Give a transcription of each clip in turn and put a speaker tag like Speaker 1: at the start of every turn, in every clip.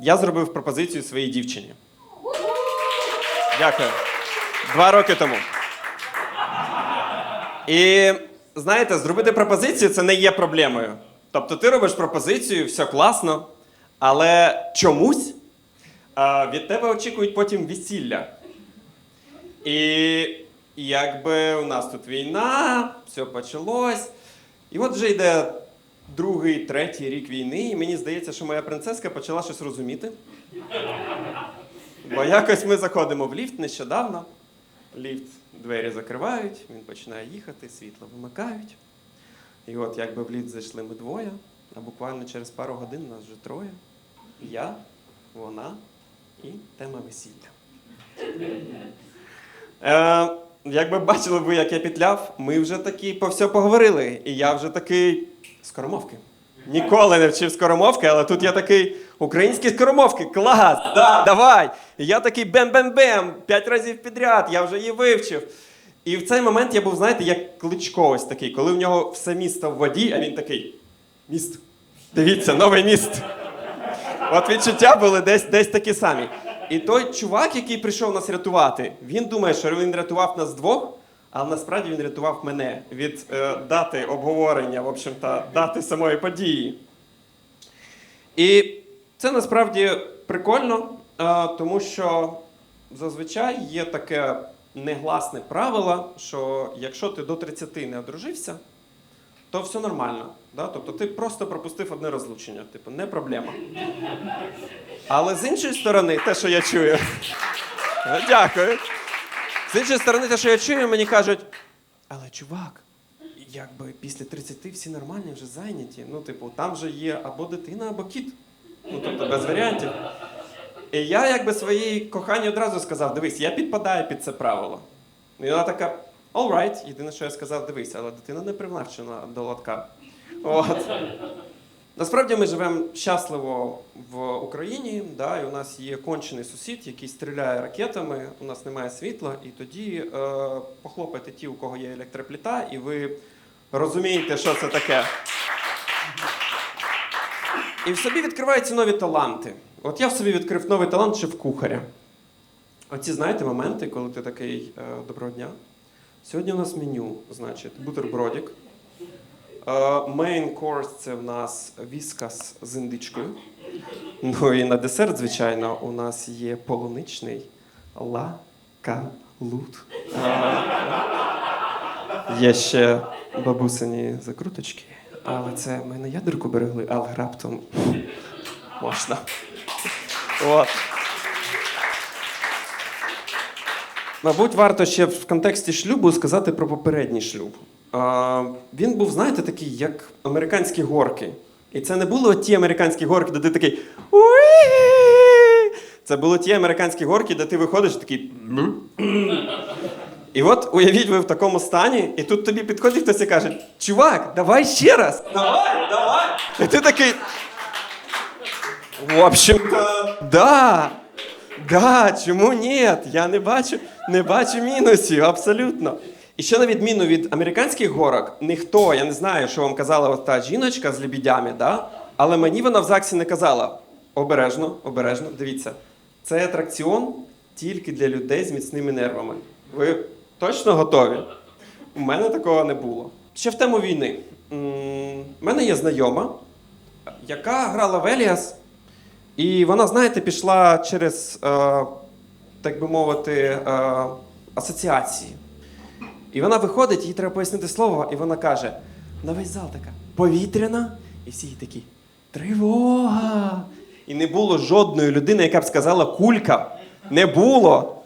Speaker 1: я зробив пропозицію своїй дівчині. Дякую. Два роки тому. І знаєте, зробити пропозицію це не є проблемою. Тобто ти робиш пропозицію, все класно, але чомусь від тебе очікують потім весілля. І якби у нас тут війна, все почалось. І от вже йде другий, третій рік війни, і мені здається, що моя принцеска почала щось розуміти. Бо якось ми заходимо в ліфт нещодавно. Ліфт двері закривають, він починає їхати, світло вимикають. І от якби в ліфт зайшли ми двоє, а буквально через пару годин нас вже троє. Я, вона і тема весілля. Якби бачили ви, як я петляв, ми вже такі по все поговорили. І я вже такий скоромовки. Ніколи не вчив скоромовки, але тут я такий українські скоромовки, клас! Да, давай! І я такий бем-бем-бем, п'ять разів підряд, я вже її вивчив. І в цей момент я був, знаєте, як кличко ось такий, коли в нього все місто в воді, а він такий: міст. Дивіться, новий міст. От відчуття були десь, десь такі самі. І той чувак, який прийшов нас рятувати, він думає, що він рятував нас двох, але насправді він рятував мене від е, дати обговорення, в общем-то, дати самої події. І це насправді прикольно, е, тому що зазвичай є таке негласне правило, що якщо ти до 30 не одружився, то все нормально. Да? Тобто ти просто пропустив одне розлучення, типу, не проблема. Але з іншої сторони, те, що я чую. Дякую. З іншої сторони, те, що я чую, мені кажуть, але чувак, якби після 30 всі нормальні вже зайняті. Ну, типу, там же є або дитина, або кіт. Ну, тобто без варіантів. І я якби своїй коханій одразу сказав: дивись, я підпадаю під це правило. І вона така, all right. Єдине, що я сказав, дивись, але дитина не привнавчена до лотка. От. Насправді ми живемо щасливо в Україні, да, і у нас є кончений сусід, який стріляє ракетами, у нас немає світла, і тоді е, похлопайте ті, у кого є електропліта, і ви розумієте, що це таке. І в собі відкриваються нові таланти. От я в собі відкрив новий талант ще в кухаря. Оці, знаєте, моменти, коли ти такий е, доброго дня. Сьогодні у нас меню, значить, бутербродик. Мейн course – це в нас віскас з індичкою. Ну і на десерт, звичайно, у нас є полуничний лакалут. Є ще бабусині закруточки, але це ми не ядерку берегли, але раптом можна. От. Мабуть, варто ще в контексті шлюбу сказати про попередній шлюб. А, він був, знаєте, такий, як американські горки. І це не було ті американські горки, де ти такий. Це були ті американські горки, де ти виходиш такий. «Ну». І от уявіть, ви в такому стані, і тут тобі підходить хтось і каже: Чувак, давай ще раз! Давай, давай! І ти такий. В общем-то, да. Да, чому ні? Я не бачу, не бачу мінусів, абсолютно. І ще на відміну від американських горок, ніхто, я не знаю, що вам казала та жіночка з лебідями, да? але мені вона в ЗАГСі не казала. Обережно, обережно, дивіться. Це атракціон тільки для людей з міцними нервами. Ви точно готові? У мене такого не було. Ще в тему війни. У мене є знайома, яка грала в Еліас, і вона, знаєте, пішла через, е, так би мовити, е, асоціації. І вона виходить, їй треба пояснити слово, і вона каже: на весь зал така повітряна, і всі їй такі тривога. І не було жодної людини, яка б сказала кулька. Не було.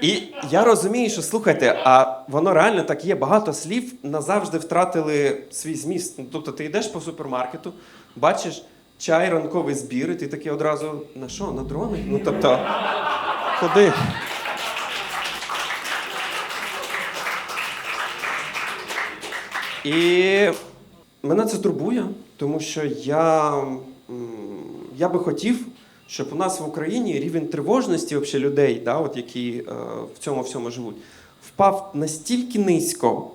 Speaker 1: І я розумію, що слухайте, а воно реально так є. Багато слів назавжди втратили свій зміст. Тобто ти йдеш по супермаркету, бачиш чай, ранковий збір, і ти такий одразу на що? На дрони? Ну тобто, куди? І мене це турбує, тому що я, я би хотів, щоб у нас в Україні рівень тривожності вообще людей, да, от які е, в цьому всьому живуть, впав настільки низько,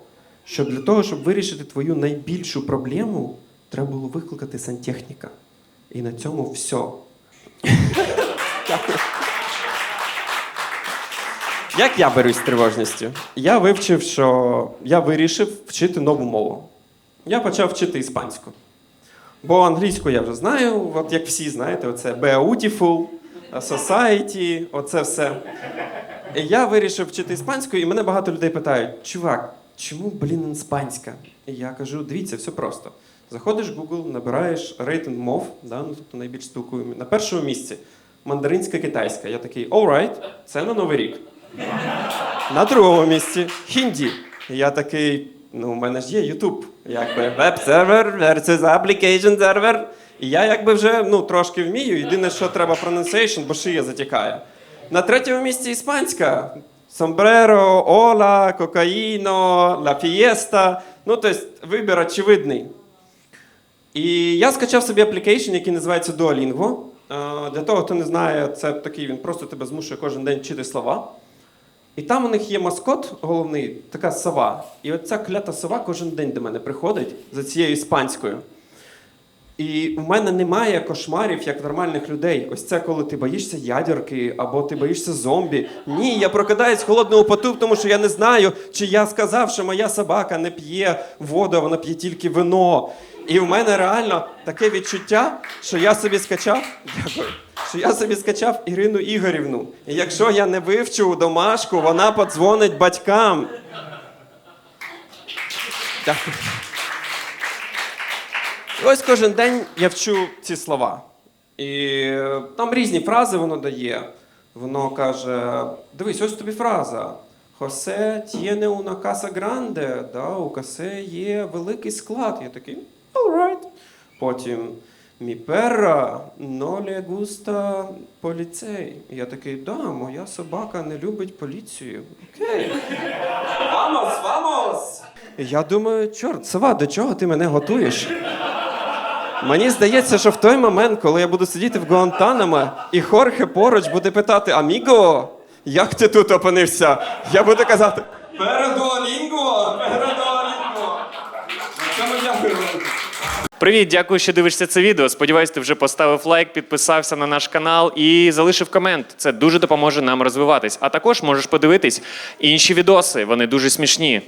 Speaker 1: що для того, щоб вирішити твою найбільшу проблему, треба було викликати сантехніка. І на цьому все. Як я берусь з тривожністю? Я вивчив, що я вирішив вчити нову мову. Я почав вчити іспанську. Бо англійську я вже знаю, от як всі знаєте, оце beautiful, society, оце все. І я вирішив вчити іспанську, і мене багато людей питають: чувак, чому, блін, іспанська? І я кажу: дивіться, все просто. Заходиш в Google, набираєш рейтинг мов, да, ну, тобто найбільш спілкуємо. На першому місці мандаринська китайська. Я такий, alright, це на Новий рік. На другому місці хінді. Я такий, ну, у мене ж є YouTube, якби веб-сервер versus application сервер. І я якби вже ну, трошки вмію. Єдине, що треба pronunciation, бо шия затікає. На третьому місці іспанська. Sombrero, ола, кокаїно, ла фієста. Ну, тобто вибір очевидний. І я скачав собі аплікейшн, який називається Duolingo. Е, Для того, хто не знає, це такий, він просто тебе змушує кожен день вчити слова. І там у них є маскот головний, така сова. І оця клята сова кожен день до мене приходить за цією іспанською. І в мене немає кошмарів як нормальних людей. Ось це коли ти боїшся ядерки або ти боїшся зомбі. Ні, я прокидаюсь в холодному поту, тому що я не знаю, чи я сказав, що моя собака не п'є воду, вона п'є тільки вино. І в мене реально таке відчуття, що я собі скачав. Дякую. Що я собі скачав Ірину Ігорівну. І якщо я не вивчу домашку, вона подзвонить батькам. Дякую. І ось кожен день я вчу ці слова. І е, там різні фрази воно дає. Воно каже: дивись, ось тобі фраза. Хосе тєне una casa grande, да, у касе є великий склад. Я такий, alright. Потім мі перра но le gusta поліцей. Я такий, да, моя собака не любить поліцію. Окей. Вамос, вамос! Я думаю, чорт, сова, до чого ти мене готуєш? Мені здається, що в той момент, коли я буду сидіти в Гуантанамо, і Хорхе поруч буде питати Аміго, як ти тут опинився? Я буду казати Передуалінго!
Speaker 2: Привіт, дякую, що дивишся це відео. Сподіваюсь, ти вже поставив лайк, підписався на наш канал і залишив комент. Це дуже допоможе нам розвиватись. А також можеш подивитись інші відоси. Вони дуже смішні.